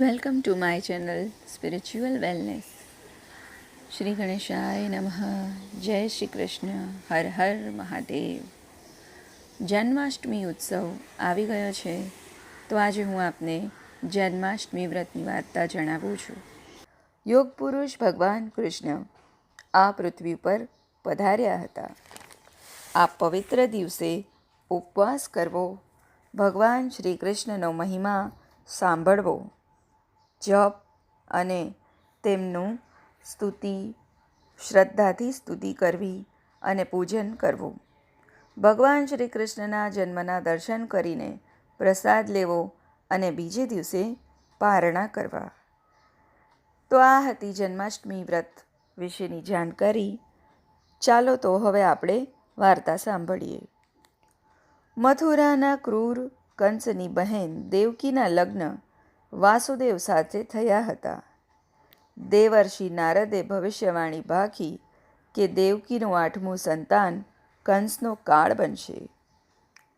Welcome to my channel spiritual wellness Shri ગણેશાય નમઃ જય શ્રી કૃષ્ણ હર હર મહાદેવ જન્માષ્ટમી ઉત્સવ આવી ગયો છે. તો આજે હું આપને જન્માષ્ટમી વ્રતની વાર્તા જણાવું છું. યોગ પુરુષ ભગવાન કૃષ્ણ આ પૃથ્વી પર પધાર્યા હતા. આ પવિત્ર દિવસે ઉપવાસ કરવો, ભગવાન શ્રી કૃષ્ણનો મહિમા સાંભળવો જપ અને તેમનું સ્તુતિ, શ્રદ્ધાથી સ્તુતિ કરવી અને પૂજન કરવું. ભગવાન શ્રી કૃષ્ણના જન્મના દર્શન કરીને પ્રસાદ લેવો અને બીજે દિવસે પારણા કરવા. તો આ હતી જન્માષ્ટમી વ્રત વિશેની જાણકારી. ચાલો તો હવે આપણે વાર્તા સાંભળીએ. મથુરાના ક્રૂર કંસની બહેન દેવકીના લગ્ન વાસુદેવ સાથે થયા હતા. દેવર્ષિ નારદે ભવિષ્યવાણી ભાખી કે દેવકીનું આઠમું સંતાન કંસનો કાળ બનશે.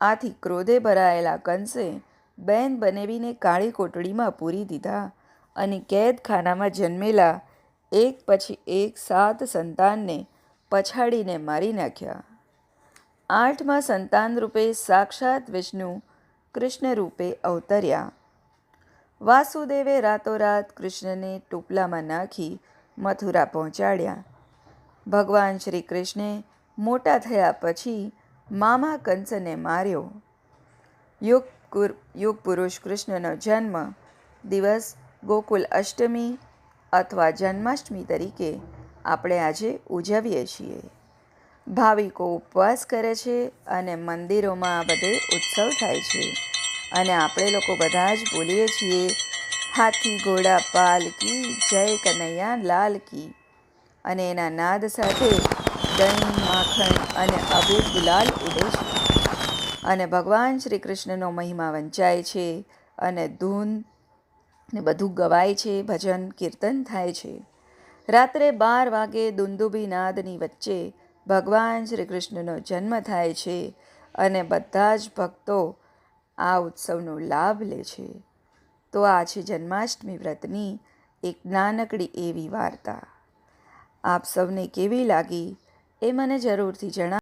આથી ક્રોધે ભરાયેલા કંસે બેન બનેવીને કાળી કોટડીમાં પૂરી દીધા અને કેદખાનામાં જન્મેલા એક પછી એક સાત સંતાનને પછાડીને મારી નાખ્યા. આઠમા સંતાન રૂપે સાક્ષાત વિષ્ણુ કૃષ્ણ રૂપે અવતર્યા. વાસુદેવે રાતોરાત કૃષ્ણને ટોપલામાં નાખી મથુરા પહોંચાડ્યા. ભગવાન શ્રી કૃષ્ણે મોટા થયા પછી મામા કંસને માર્યો. યુગ યુગ પુરુષ કૃષ્ણનો જન્મ દિવસ ગોકુલ અષ્ટમી અથવા જન્માષ્ટમી તરીકે આપણે આજે ઉજવીએ છીએ. ભાવિકો ઉપવાસ કરે છે અને મંદિરોમાં બધે ઉત્સવ થાય છે. અને આપણે લોકો બધા જ બોલીએ છીએ, હાથી ઘોડા પાલકી જય કનૈયા લાલ કી. અને એના નાદ સાથે દહીં, માખણ અને અબીર ગુલાલ ઉડે છે. અને ભગવાન શ્રી કૃષ્ણનો મહિમા વંચાય છે અને ધૂન ને બધું ગવાય છે, ભજન, કીર્તન થાય છે. રાત્રે બાર વાગે દુંદુબી નાદની વચ્ચે ભગવાન શ્રી કૃષ્ણનો જન્મ થાય છે અને બધા જ ભક્તો આ ઉત્સવનો લાભ લે છે. તો આ છે જન્માષ્ટમી વ્રતની એક નાનકડી એવી વાર્તા. આપ સૌને કેવી લાગી એ મને જરૂરથી જણાવ.